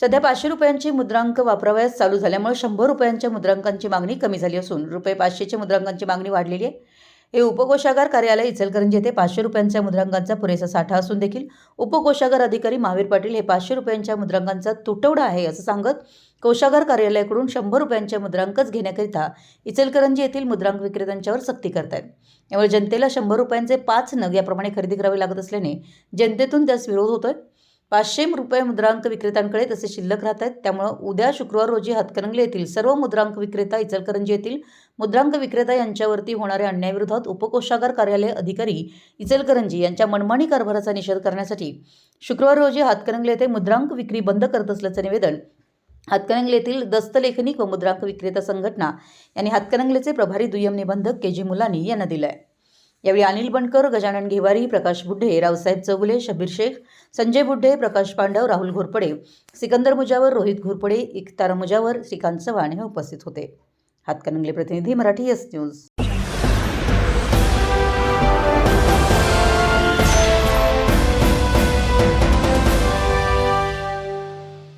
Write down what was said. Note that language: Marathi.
सध्या पाचशे रुपयांची मुद्रांक वापरावयास चालू झाल्यामुळे शंभर रुपयांच्या मुद्रांकांची मागणी कमी झाली असून रुपये पाचशेच्या मुद्रांकांची मागणी वाढलेली आहे. हे उपकोषागार कार्यालय इचलकरंजी येथे पाचशे रुपयांच्या मुद्रांकांचा पुरेसा साठा असून देखील उपकोषागार अधिकारी महावीर पाटील हे पाचशे रुपयांच्या मुद्रांकांचा तुटवडा आहे असं सांगत कोषागार कार्यालयाकडून शंभर रुपयांच्या मुद्रांकच घेण्याकरिता इचलकरंजी येथील मुद्रांक विक्रेत्यांच्यावर सक्ती करतायत. यामुळे जनतेला शंभर रुपयांचे पाच नग याप्रमाणे खरेदी करावे लागत असल्याने जनतेतून त्यास विरोध होतोय. पाचशे रुपये मुद्रांक विक्रेत्यांकडे तसे शिल्लक राहत आहेत. त्यामुळं उद्या शुक्रवार रोजी हातकणंगले येथील सर्व मुद्रांक विक्रेता इचलकरंजी येथील मुद्रांक विक्रेता यांच्यावरती होणाऱ्या अन्यायाविरोधात उपकोषागार कार्यालय अधिकारी इचलकरंजी यांच्या मनमानी कारभाराचा निषेध करण्यासाठी शुक्रवार रोजी हातकणंगले येथे मुद्रांक विक्री बंद करत असल्याचं निवेदन हातकणंगले येथील दस्तलेखनिक व मुद्रांक विक्रेता संघटना यांनी हातकणंगलेचे प्रभारी दुय्यम निबंधक के जी मुलानी यांना दिलं आहे यावेळी अनिल बनकर गजानन घेवारी प्रकाश बुड्ढे रावसाहेब चौगुले शबीर शेख संजय बुड्ढे प्रकाश पांडव राहुल घोरपडे सिकंदर मुजावर रोहित घोरपडे इकतार मुजावर श्रीकांत चव्हाण हे उपस्थित होते. हातकणंगले प्रतिनिधी मराठी एस न्यूज